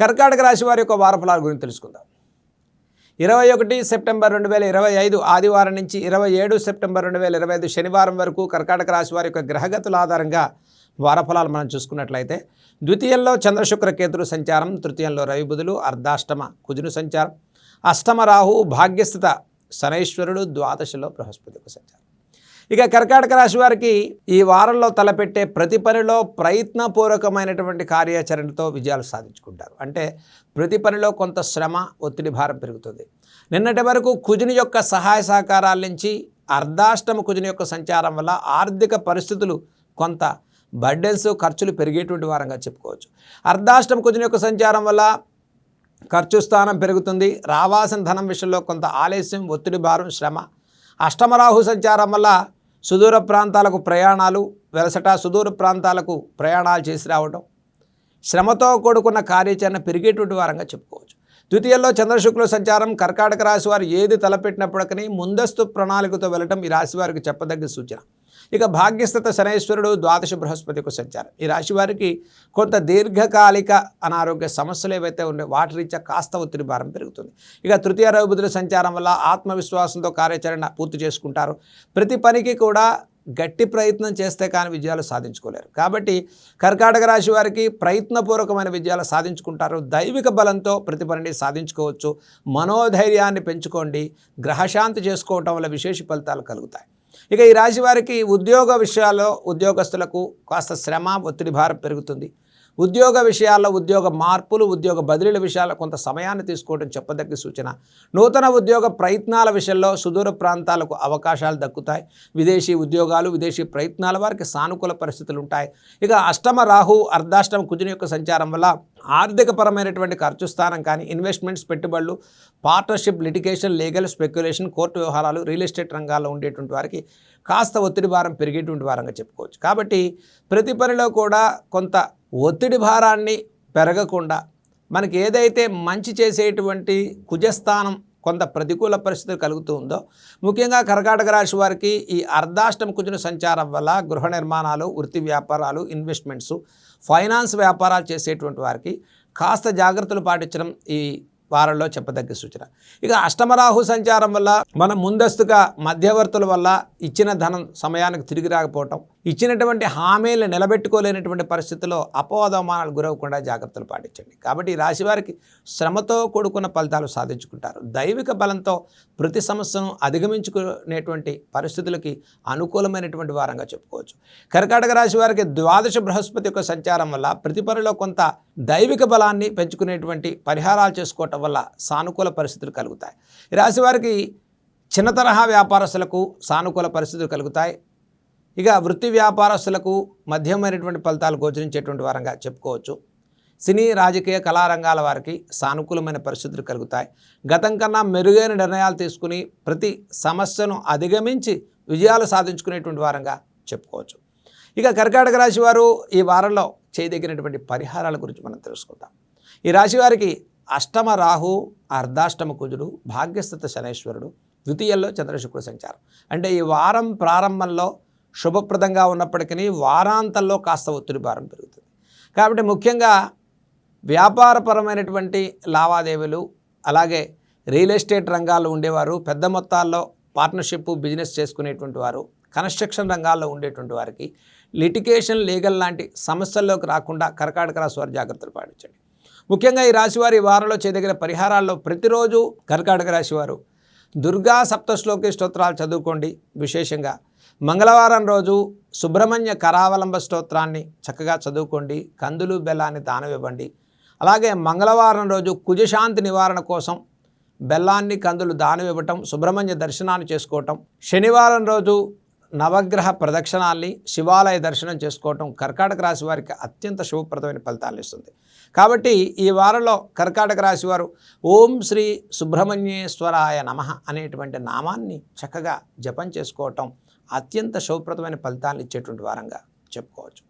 కర్కాటక రాశి వారి యొక్క వారఫలాల గురించి తెలుసుకుందాం. ఇరవై ఒకటి సెప్టెంబర్ రెండు వేల ఇరవై ఐదు ఆదివారం నుంచి ఇరవై ఏడు సెప్టెంబర్ రెండు వేల ఇరవై ఐదు శనివారం వరకు కర్కాటక రాశి వారి యొక్క గ్రహగతుల ఆధారంగా వారఫలాలు మనం చూసుకున్నట్లయితే ద్వితీయంలో చంద్రశుక్ర కేతుడు సంచారం తృతీయంలో రవి బుధులు అర్ధాష్టమ కుజును సంచారం అష్టమ రాహు భాగ్యస్థిత శనైశ్వరుడు ద్వాదశలో బృహస్పతి సంచారం. ఇక కర్కాటక రాశి వారికి ఈ వారంలో తలపెట్టే ప్రతి పనిలో ప్రయత్నపూర్వకమైనటువంటి కార్యాచరణతో విజయాలు సాధించుకుంటారు. అంటే ప్రతి పనిలో కొంత శ్రమ ఒత్తిడి భారం పెరుగుతుంది. నిన్నటి వరకు కుజుని యొక్క సహాయ సహకారాల నుంచి అర్ధాష్టమ కుజుని యొక్క సంచారం వల్ల ఆర్థిక పరిస్థితులు కొంత బర్డెన్స్ ఖర్చులు పెరిగేటువంటి వారంగా చెప్పుకోవచ్చు. అర్ధాష్టమ కుజుని యొక్క సంచారం వల్ల ఖర్చు స్థానం పెరుగుతుంది. రావాల్సిన ధనం విషయంలో కొంత ఆలస్యం ఒత్తిడి భారం శ్రమ. అష్టమరాహు సంచారం వల్ల సుదూర ప్రాంతాలకు ప్రయాణాలు వెలసట సుదూర ప్రాంతాలకు ప్రయాణాలు చేసి రావడం శ్రమతో కూడుకున్న కార్యాచరణ పెరిగేటువంటి వారంగా చెప్పుకోవచ్చు. ద్వితీయంలో చంద్రశుక్ల సంచారం కర్కాటక రాశి వారు ఏది తలపెట్టినప్పటికీ ముందస్తు ప్రణాళికతో వెళ్ళటం ఈ రాశి వారికి చెప్పదగ్గ సూచన. ఇక భాగ్యస్థత శనైశ్వరుడు ద్వాదశ బృహస్పతికి సంచారం ఈ రాశి వారికి కొంత దీర్ఘకాలిక అనారోగ్య సమస్యలు ఏవైతే ఉన్నాయో వాటి రీత్యా కాస్త ఒత్తిడి భారం పెరుగుతుంది. ఇక తృతీయ రవిబుధుల సంచారం వల్ల ఆత్మవిశ్వాసంతో కార్యాచరణ పూర్తి చేసుకుంటారు. ప్రతి పనికి కూడా గట్టి ప్రయత్నం చేస్తే కానీ విజయాలు సాధించుకోలేరు. కాబట్టి కర్కాటక రాశి వారికి ప్రయత్నపూర్వకమైన విజయాలు సాధించుకుంటారు. దైవిక బలంతో ప్రతి పనిని సాధించుకోవచ్చు. మనోధైర్యాన్ని పెంచుకోండి. గ్రహశాంతి చేసుకోవటం వల్ల విశేష ఫలితాలు కలుగుతాయి. ఇక ఈ రాశి వారికి ఉద్యోగ విషయాల్లో ఉద్యోగస్తులకు కాస్త శ్రమ ఒత్తిడి భారం పెరుగుతుంది. ఉద్యోగ విషయాల్లో ఉద్యోగ మార్పులు ఉద్యోగ బదిలీల విషయాల్లో కొంత సమయాన్ని తీసుకోవడం చెప్పదగ్గ సూచన. నూతన ఉద్యోగ ప్రయత్నాల విషయంలో సుదూర ప్రాంతాలకు అవకాశాలు దక్కుతాయి. విదేశీ ఉద్యోగాలు విదేశీ ప్రయత్నాల వారికి సానుకూల పరిస్థితులు ఉంటాయి ఇక అష్టమ రాహు అర్ధాష్టమ కుజుని యొక్క సంచారం వల్ల ఆర్థికపరమైనటువంటి ఖర్చు స్థానం కానీ ఇన్వెస్ట్మెంట్స్ పెట్టుబడులు partnership litigation legal speculation court వ్యవహారాలు రియల్ ఎస్టేట్ రంగాల్లో ఉండేటువంటి వారికి కాస్త ఒత్తిడి భారం పెరిగేటువంటి వారంగా చెప్పుకోవచ్చు. కాబట్టి ప్రతి పనిలో కూడా కొంత ఒత్తిడి భారాన్ని పెరగకుండా మనకి ఏదైతే మంచి చేసేటువంటి కుజస్థానం కొంత ప్రతికూల పరిస్థితులు కలుగుతూ ఉందో ముఖ్యంగా కర్కాటక రాశి వారికి ఈ అర్ధాష్టమ కుజున సంచారం వల్ల గృహ నిర్మాణాలు వృత్తి వ్యాపారాలు ఇన్వెస్ట్మెంట్స్ ఫైనాన్స్ వ్యాపారాలు చేసేటువంటి వారికి కాస్త జాగ్రత్తలు పాటించడం ఈ వారంలో చెప్పదగ్గ సూచన. ఇక అష్టమరాహు సంచారం వల్ల మనం ముందస్తుగా మధ్యవర్తుల వల్ల ఇచ్చిన ధనం సమయానికి తిరిగి రాకపోవటం ఇచ్చినటువంటి హామీలు నిలబెట్టుకోలేనటువంటి పరిస్థితుల్లో అపవాదమానాలు గురవకుండా జాగ్రత్తలు పాటించండి. కాబట్టి ఈ రాశి వారికి శ్రమతో కూడుకున్న ఫలితాలు సాధించుకుంటారు. దైవిక బలంతో ప్రతి సమస్యను అధిగమించుకునేటువంటి పరిస్థితులకి అనుకూలమైనటువంటి వారంగా చెప్పుకోవచ్చు. కర్కాటక రాశి వారికి ద్వాదశ బృహస్పతి యొక్క సంచారం వల్ల ప్రతి పనిలో కొంత దైవిక బలాన్ని పెంచుకునేటువంటి పరిహారాలు చేసుకోవటం వల్ల సానుకూల పరిస్థితులు కలుగుతాయి. ఈ రాశి వారికి చిన్న తరహా వ్యాపారస్తులకు సానుకూల పరిస్థితులు కలుగుతాయి. ఇక వృత్తి వ్యాపారస్తులకు మధ్యమైనటువంటి ఫలితాలు గోచరించేటువంటి వారంగా చెప్పుకోవచ్చు. సినీ రాజకీయ కళారంగాల వారికి సానుకూలమైన పరిస్థితులు కలుగుతాయి. గతం కన్నా మెరుగైన నిర్ణయాలు తీసుకుని ప్రతి సమస్యను అధిగమించి విజయాలు సాధించుకునేటువంటి వారంగా చెప్పుకోవచ్చు. ఇక కర్కాటక రాశి వారు ఈ వారంలో చేయదగినటువంటి పరిహారాల గురించి మనం తెలుసుకుందాం. ఈ రాశి వారికి అష్టమ రాహు అర్ధాష్టమ కుజుడు భాగ్యస్థిత శనేశ్వరుడు ద్వితీయంలో చంద్రశుక్రుడు సంచారం. అంటే ఈ వారం ప్రారంభంలో శుభప్రదంగా ఉన్నప్పటికీ వారాంతంలో కాస్త ఒత్తిడి భారం పెరుగుతుంది. కాబట్టి ముఖ్యంగా వ్యాపారపరమైనటువంటి లావాదేవీలు అలాగే రియల్ ఎస్టేట్ రంగాల్లో ఉండేవారు పెద్ద మొత్తాల్లో పార్ట్నర్షిప్ బిజినెస్ చేసుకునేటువంటి వారు కన్స్ట్రక్షన్ రంగాల్లో ఉండేటువంటి వారికి లిటికేషన్ లీగల్ లాంటి సమస్యల్లోకి రాకుండా కర్కాటక రాశి వారు జాగ్రత్తలు పాటించండి. ముఖ్యంగా ఈ రాశివారి వారంలో చేయదగిన పరిహారాల్లో ప్రతిరోజు కర్కాటక రాశివారు దుర్గా సప్తశ్లోకి స్తోత్రాలు చదువుకోండి. విశేషంగా మంగళవారం రోజు సుబ్రహ్మణ్య కరావలంబ స్తోత్రాన్ని చక్కగా చదువుకోండి. కందులు బెల్లాన్ని దానం ఇవ్వండి. అలాగే మంగళవారం రోజు కుజశాంతి నివారణ కోసం బెల్లాన్ని కందులు దానం ఇవ్వటం సుబ్రహ్మణ్య దర్శనాన్ని చేసుకోవటం. శనివారం రోజు నవగ్రహ ప్రదక్షిణాల్ని శివాలయ దర్శనం చేసుకోవటం కర్కాటక రాశి వారికి అత్యంత శుభప్రదమైన ఫలితాలను ఇస్తుంది. కాబట్టి ఈ వారంలో కర్కాటక రాశి వారు ఓం శ్రీ సుబ్రహ్మణ్యేశ్వరాయ నమ అనేటువంటి నామాన్ని చక్కగా జపం చేసుకోవటం అత్యంత శుభప్రదమైన ఫలితాలను ఇచ్చేటువంటి వారంగా చెప్పుకోవచ్చు.